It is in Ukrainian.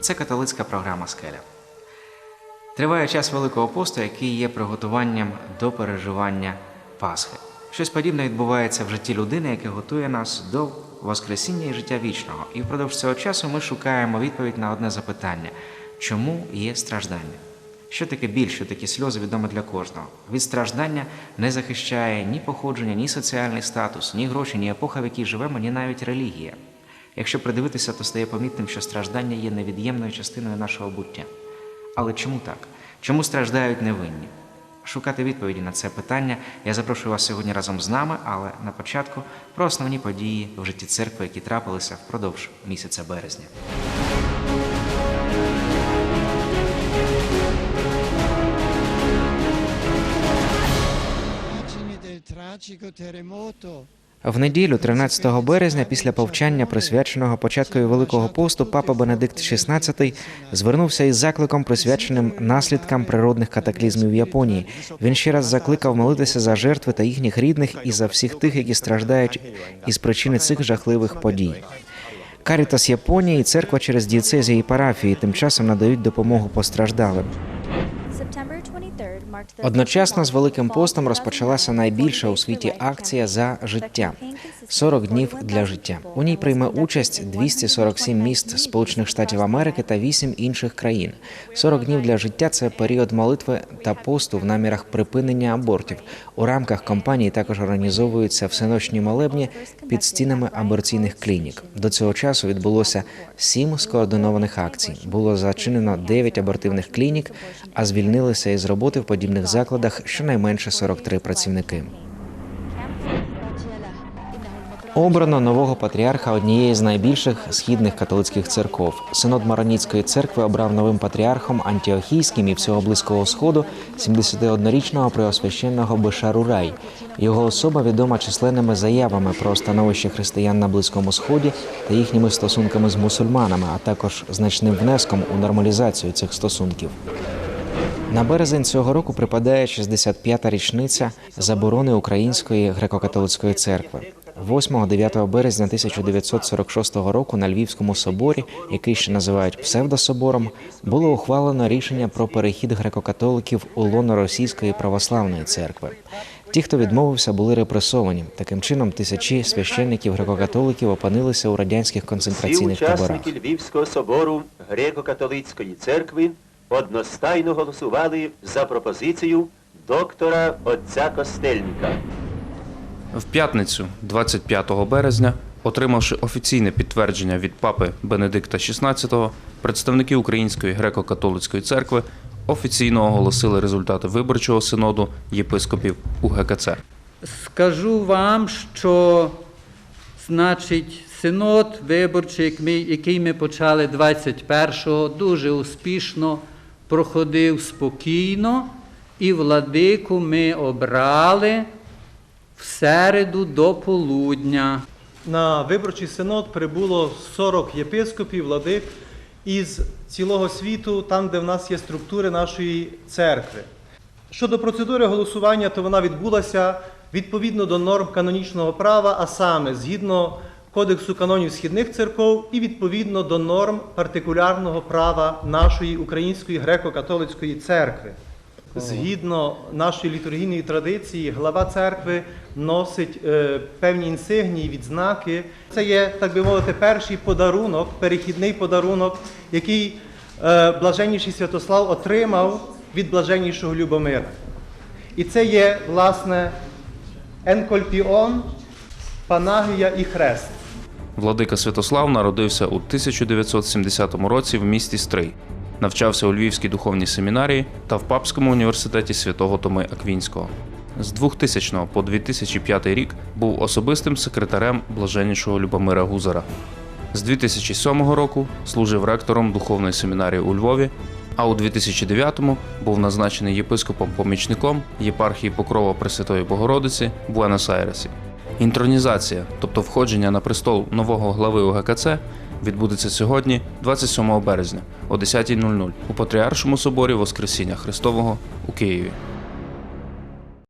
Це католицька програма Скеля. Триває час Великого посту, який є приготуванням до переживання Пасхи. Щось подібне відбувається в житті людини, яке готує нас до Воскресіння і життя вічного. І впродовж цього часу ми шукаємо відповідь на одне запитання: чому є страждання? Що таке біль, що таке сльози відомо для кожного. Від страждання не захищає ні походження, ні соціальний статус, ні гроші, ні епоха, в якій живемо, ні навіть релігія. Якщо придивитися, то стає помітним, що страждання є невід'ємною частиною нашого буття. Але чому так? Чому страждають невинні? Шукати відповіді на це питання я запрошую вас сьогодні разом з нами, але на початку про основні події в житті церкви, які трапилися впродовж місяця березня. tragico terremoto В неділю, 13 березня, після повчання, присвяченого початкові Великого посту, папа Бенедикт XVI звернувся із закликом, присвяченим наслідкам природних катаклізмів в Японії. Він ще раз закликав молитися за жертви та їхніх рідних і за всіх тих, які страждають із причини цих жахливих подій. Карітас Японії і церква через дієцезії парафії тим часом надають допомогу постраждалим. Одночасно з Великим постом розпочалася найбільша у світі акція за життя 40 днів для життя. У ній прийме участь 247 міст Сполучених Штатів Америки та 8 інших країн. 40 днів для життя це період молитви та посту в намірах припинення абортів. У рамках кампанії також організовуються всеночні молебні під стінами аборційних клінік. До цього часу відбулося сім скоординованих акцій. Було зачинено 9 абортивних клінік, а звільнилися із роботи в подібних закладах щонайменше 43 працівники. Обрано нового патріарха однієї з найбільших східних католицьких церков. Синод Мароніцької церкви обрав новим патріархом Антіохійським і всього близького сходу 71-річного преосвященного Бешару Рай. Його особа відома численними заявами про становище християн на близькому сході та їхніми стосунками з мусульманами, а також значним внеском у нормалізацію цих стосунків. На березень цього року припадає 65-та річниця заборони Української греко-католицької церкви. 8-9 березня 1946 року на Львівському соборі, який ще називають псевдособором, було ухвалено рішення про перехід греко-католиків у лоно Російської православної церкви. Ті, хто відмовився, були репресовані. Таким чином, тисячі священників греко-католиків опинилися у радянських концентраційних таборах. учасники Львівського собору греко-католицької церкви одностайно голосували за пропозицію доктора отця Костельника. В п'ятницю, 25 березня, отримавши офіційне підтвердження від папи Бенедикта XVI, представники Української греко-католицької церкви офіційно оголосили результати виборчого синоду єпископів УГКЦ. Скажу вам, що значить синод виборчий, як ми- який ми почали 21-го, дуже успішно проходив спокійно, і владику ми обрали в середу до полудня. На виборчий синод прибуло 40 єпископів, владик із цілого світу, там, де в нас є структури нашої церкви. Щодо процедури голосування, то вона відбулася відповідно до норм канонічного права, а саме згідно Кодексу канонів східних церков і відповідно до норм партикулярного права нашої української греко-католицької церкви. Згідно нашої літургійної традиції, глава церкви носить е, певні інсигнії, відзнаки. Це є, так би мовити, перший подарунок, перехідний подарунок, який е, блаженніший Святослав отримав від блаженнішого Любомира. І це є, власне, енкольпіон, панагія і хрест. Владика Святослав народився у 1970 році в місті Стрий. Навчався у Львівській духовній семінарії та в Папському університеті святого Томи Аквінського. З 2000 по 2005 рік був особистим секретарем блаженнішого Любомира Гузара. З 2007 року служив ректором духовної семінарії у Львові, а у 2009-му був назначений єпископом-помічником єпархії Покрова Пресвятої Богородиці в Буенос-Айресі. Інтронізація, тобто входження на престол нового глави УГКЦ, відбудеться сьогодні, 27 березня о 10.00 у Патріаршому соборі Воскресіння Христового у Києві.